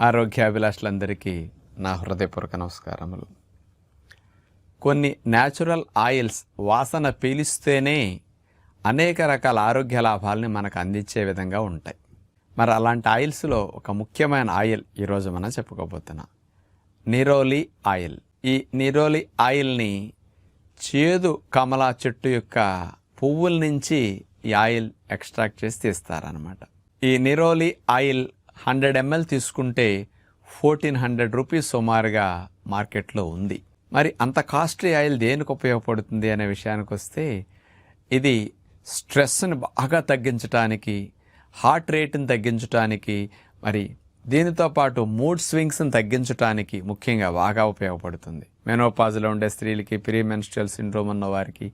ఆరోగ్యాభిలాషులందరికీ నా హృదయపూర్వక నమస్కారములు. కొన్ని న్యాచురల్ ఆయిల్స్ వాసన పీలిస్తేనే అనేక రకాల ఆరోగ్య లాభాలని మనకు అందించే విధంగా ఉంటాయి. మరి అలాంటి ఆయిల్స్లో ఒక ముఖ్యమైన ఆయిల్ ఈరోజు మనం చెప్పుకోబోతున్నా. నిరోలి ఆయిల్. ఈ నిరోలి ఆయిల్ని చేదు కమలా చెట్టు యొక్క పువ్వుల నుంచి ఈ ఆయిల్ ఎక్స్ట్రాక్ట్ చేసి తీస్తారనమాట ఈ నిరోలి ఆయిల్ హండ్రెడ్ ఎంఎల్ తీసుకుంటే ఫోర్టీన్ హండ్రెడ్ రూపీస్ సుమారుగా మార్కెట్లో ఉంది. మరి అంత కాస్ట్లీ ఆయిల్ దేనికి ఉపయోగపడుతుంది అనే విషయానికి వస్తే ఇది స్ట్రెస్ని బాగా తగ్గించడానికి హార్ట్ రేట్ని తగ్గించడానికి మరి దీనితో పాటు మూడ్ స్వింగ్స్ని తగ్గించడానికి ముఖ్యంగా బాగా ఉపయోగపడుతుంది. మెనోపాజ్లో ఉండే స్త్రీలకి ప్రీమెన్స్ట్రల్ సిండ్రోమ్ ఉన్న వారికి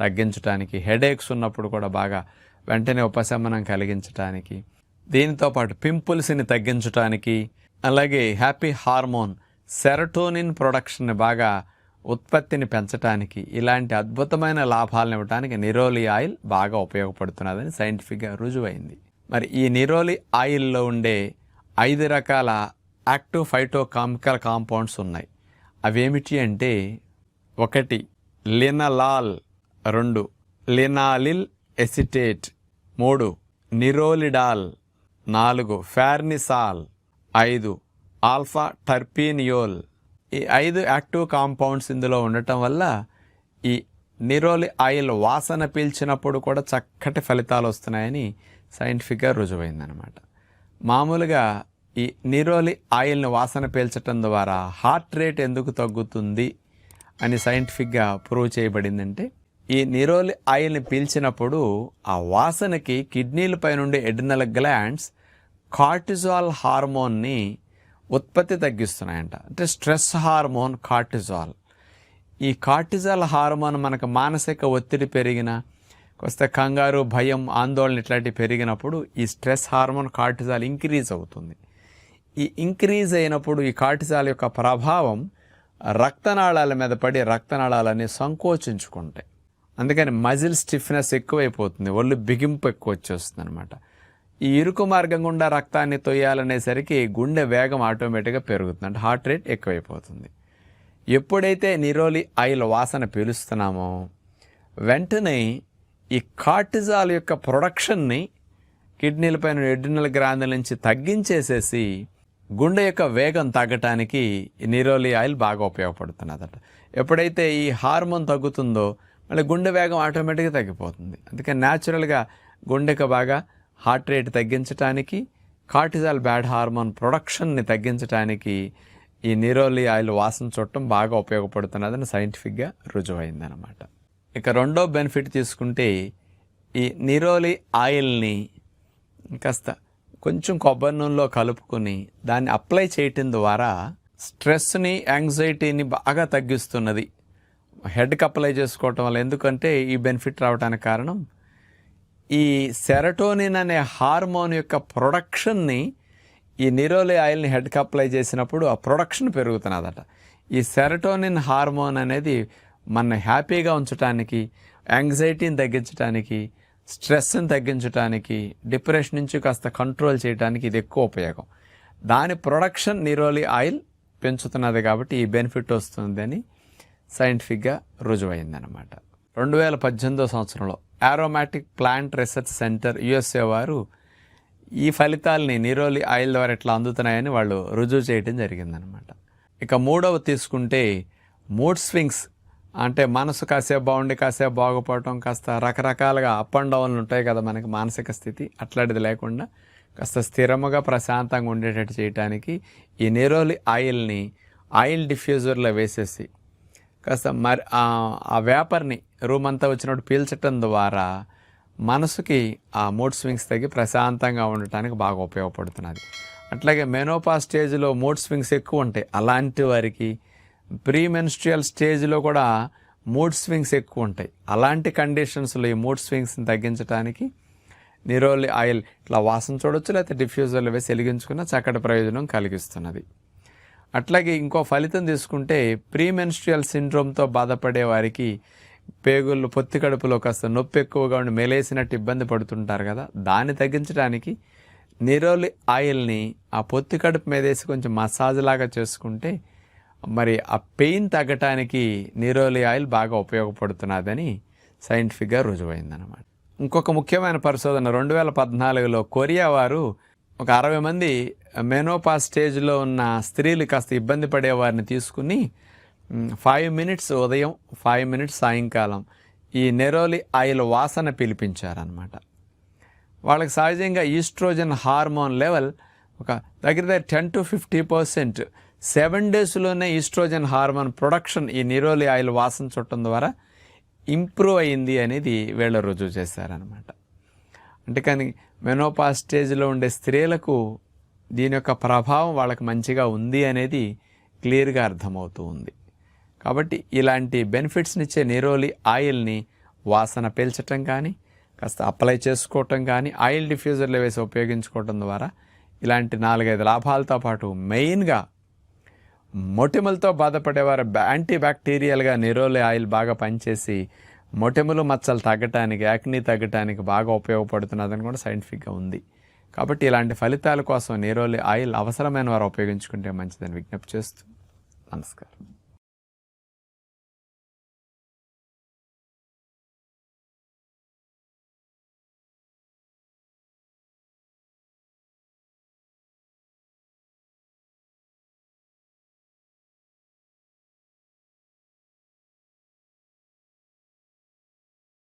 తగ్గించడానికి హెడేక్స్ ఉన్నప్పుడు కూడా బాగా వెంటనే ఉపశమనం కలిగించడానికి దీనితో పాటు పింపుల్స్ని తగ్గించడానికి అలాగే హ్యాపీ హార్మోన్ సెరటోనిన్ ప్రొడక్షన్ని బాగా ఉత్పత్తిని పెంచడానికి ఇలాంటి అద్భుతమైన లాభాలను ఇవ్వడానికి నిరోలి ఆయిల్ బాగా ఉపయోగపడుతున్నదని సైంటిఫిక్గా రుజువైంది. మరి ఈ నిరోలి ఆయిల్లో ఉండే ఐదు రకాల యాక్టివ్ ఫైటో కెమికల్ కాంపౌండ్స్ ఉన్నాయి. అవేమిటి అంటే ఒకటి లినలాల్ రెండు లినాలిల్ ఎసిటేట్ మూడు నిరోలిడాల్ నాలుగు ఫార్నిసాల్. ఐదు ఆల్ఫా టర్పీనియోల్. ఈ ఐదు యాక్టివ్ కాంపౌండ్స్ ఇందులో ఉండటం వల్ల ఈ నిరోలి ఆయిల్ వాసన పీల్చినప్పుడు కూడా చక్కటి ఫలితాలు వస్తున్నాయని సైంటిఫిక్గా రుజువైందనమాట మామూలుగా ఈ నిరోలి ఆయిల్ని వాసన పీల్చటం ద్వారా హార్ట్ రేట్ ఎందుకు తగ్గుతుంది అని సైంటిఫిక్గా ప్రూవ్ చేయబడిందంటే ఈ నిరోలి ఆయిల్ని పీల్చినప్పుడు ఆ వాసనకి కిడ్నీలపై నుండి ఎడినల్ గ్లాండ్స్ కార్టిజాల్ హార్మోన్ని ఉత్పత్తి తగ్గిస్తున్నాయంట. అంటే స్ట్రెస్ హార్మోన్ కార్టిజాల్. ఈ కార్టిజాల్ హార్మోన్ మనకు మానసిక ఒత్తిడి పెరిగిన కొస్తే కంగారు భయం ఆందోళన ఇట్లాంటివి పెరిగినప్పుడు ఈ స్ట్రెస్ హార్మోన్ కార్టిజాల్ ఇంక్రీజ్ అవుతుంది. ఈ ఇంక్రీజ్ అయినప్పుడు ఈ కార్టిజాల్ యొక్క ప్రభావం రక్తనాళాల మీద పడి రక్తనాళాలన్నీ సంకోచించుకుంటాయి. అందుకని మజిల్ స్టిఫ్నెస్ ఎక్కువైపోతుంది ఒళ్ళు బిగింపు ఎక్కువ వచ్చేస్తుంది అనమాట ఈ ఇరుకు మార్గం గుండా రక్తాన్ని తొయ్యాలనేసరికి గుండె వేగం ఆటోమేటిక్గా పెరుగుతుంది. అంటే హార్ట్ రేట్ ఎక్కువైపోతుంది. ఎప్పుడైతే నిరోలి ఆయిల్ వాసన పీలుస్తున్నామో వెంటనే ఈ కార్టిజాల్ యొక్క ప్రొడక్షన్ని కిడ్నీలపైన ఎడ్రినల్ గ్రాంధుల నుంచి తగ్గించేసేసి గుండె యొక్క వేగం తగ్గటానికి ఈ నిరోలి ఆయిల్ బాగా ఉపయోగపడుతున్నదట. ఎప్పుడైతే ఈ హార్మోన్ తగ్గుతుందో మళ్ళీ గుండె వేగం ఆటోమేటిక్గా తగ్గిపోతుంది. అందుకే న్యాచురల్గా గుండెకు బాగా హార్ట్ రేట్ తగ్గించడానికి కార్టిజాల్ బ్యాడ్ హార్మోన్ ప్రొడక్షన్ని తగ్గించడానికి ఈ నిరోలి ఆయిల్ వాసన చూడటం బాగా ఉపయోగపడుతున్నదని సైంటిఫిక్గా రుజువైందనమాట ఇక రెండో బెనిఫిట్ తీసుకుంటే ఈ నిరోలి ఆయిల్ని కాస్త కొంచెం కొబ్బరి నూనెలో కలుపుకొని దాన్ని అప్లై చేయటం ద్వారా స్ట్రెస్ని యాంగ్జైటీని బాగా తగ్గిస్తున్నది. హెడ్కి అప్లై చేసుకోవటం వల్ల ఎందుకంటే ఈ బెనిఫిట్ రావడానికి కారణం ఈ సెరటోనిన్ అనే హార్మోన్ యొక్క ప్రొడక్షన్ని ఈ నిరోలి ఆయిల్ని హెడ్కి అప్లై చేసినప్పుడు ఆ ప్రొడక్షన్ పెరుగుతున్నదట. ఈ సెరటోనిన్ హార్మోన్ అనేది మన హ్యాపీగా ఉంచడానికి యాంగ్జైటీని తగ్గించడానికి స్ట్రెస్ని తగ్గించడానికి డిప్రెషన్ నుంచి కాస్త కంట్రోల్ చేయడానికి ఇది ఎక్కువ ఉపయోగం. దాని ప్రొడక్షన్ నిరోలి ఆయిల్ పెంచుతున్నది కాబట్టి ఈ బెనిఫిట్ వస్తుంది అని సైంటిఫిక్గా రుజువైందనమాట రెండు వేల పద్దెనిమిదో సంవత్సరంలో aromatic plant research centre USA వారు ఈ ఫలితాలని నిరోలి ఆయిల్ ద్వారా ఎట్లా అందుతున్నాయని వాళ్ళు రుజువు చేయడం జరిగిందనమాట ఇక మూడవ తీసుకుంటే మూడ్ స్వింగ్స్ అంటే మనసు కాసేపు బాగుండి కాసేపు బాగుపడటం కాస్త రకరకాలుగా అప్ అండ్ డౌన్లు ఉంటాయి కదా మనకి మానసిక స్థితి. అట్లాంటిది లేకుండా కాస్త స్థిరముగా ప్రశాంతంగా ఉండేటట్టు చేయడానికి ఈ నీరోలి ఆయిల్ని ఆయిల్ డిఫ్యూజర్లో వేసేసి కాస్త మరి ఆ వేపర్ని రూమ్ అంతా వచ్చినప్పుడు పీల్చటం ద్వారా మనసుకి ఆ మూడ్ స్వింగ్స్ తగ్గి ప్రశాంతంగా ఉండటానికి బాగా ఉపయోగపడుతున్నది. అట్లాగే మెనోపా స్టేజ్లో మూడ్ స్వింగ్స్ ఎక్కువ ఉంటాయి. అలాంటి వారికి ప్రీ మెన్స్ట్రియల్ స్టేజ్లో కూడా మూడ్ స్వింగ్స్ ఎక్కువ ఉంటాయి. అలాంటి కండిషన్స్లో ఈ మూడ్ స్వింగ్స్ని తగ్గించడానికి నిరోలి ఆయిల్ ఇట్లా వాసన చూడొచ్చు లేకపోతే డిఫ్యూజర్లు వేసి వెలిగించుకున్న చక్కటి ప్రయోజనం కలిగిస్తున్నది. అట్లాగే ఇంకో ఫలితం తీసుకుంటే ప్రీమెన్స్ట్రియల్ సిండ్రోమ్తో బాధపడే వారికి పేగుళ్ళు పొత్తి కడుపులో కాస్త నొప్పి ఎక్కువగా ఉండి మెలేసినట్టు ఇబ్బంది పడుతుంటారు కదా. దాన్ని తగ్గించడానికి నిరోలి ఆయిల్ని ఆ పొత్తి కడుపు మీద వేసి కొంచెం మసాజ్ లాగా చేసుకుంటే మరి ఆ పెయిన్ తగ్గటానికి నిరోలి ఆయిల్ బాగా ఉపయోగపడుతున్నదని సైంటిఫిక్గా రుజువైందనమాట ఇంకొక ముఖ్యమైన పరిశోధన రెండు వేల పద్నాలుగులో కొరియా వారు ఒక అరవై మంది మెనోపా స్టేజ్లో ఉన్న స్త్రీలు కాస్త ఇబ్బంది పడే వారిని తీసుకుని ఫైవ్ మినిట్స్ ఉదయం ఫైవ్ మినిట్స్ సాయంకాలం ఈ నెరోలి ఆయిల్ వాసన పిలిపించారనమాట వాళ్ళకి సహజంగా ఈస్ట్రోజన్ హార్మోన్ లెవెల్ ఒక దగ్గర దగ్గర ten to fifty percent seven డేస్లోనే ఈస్ట్రోజన్ హార్మోన్ ప్రొడక్షన్ ఈ నిరోలి ఆయిల్ వాసన చుట్టం ద్వారా ఇంప్రూవ్ అయింది అనేది వీళ్ళు రుజువు చేశారనమాట అంటే కానీ మెనోపా స్టేజ్లో ఉండే స్త్రీలకు దీని యొక్క ప్రభావం వాళ్ళకి మంచిగా ఉంది అనేది క్లియర్గా అర్థమవుతూ ఉంది. కాబట్టి ఇలాంటి బెనిఫిట్స్నిచ్చే నిరోలి ఆయిల్ని వాసన పీల్చటం కానీ కాస్త అప్లై చేసుకోవటం కానీ ఆయిల్ డిఫ్యూజర్లో వేసి ఉపయోగించుకోవటం ద్వారా ఇలాంటి నాలుగైదు లాభాలతో పాటు మెయిన్గా మొటిమలతో బాధపడేవారు యాంటీ బ్యాక్టీరియల్గా నిరోలి ఆయిల్ బాగా పనిచేసి మొటిమలు మచ్చలు తగ్గటానికి యాక్ని తగ్గటానికి బాగా ఉపయోగపడుతున్నదని కూడా సైంటిఫిక్గా ఉంది. కాబట్టి ఇలాంటి ఫలితాల కోసం నేరోలి ఆయిల్ అవసరమైన వారు ఉపయోగించుకుంటే మంచిదని విజ్ఞప్తి చేస్తూ నమస్కారం.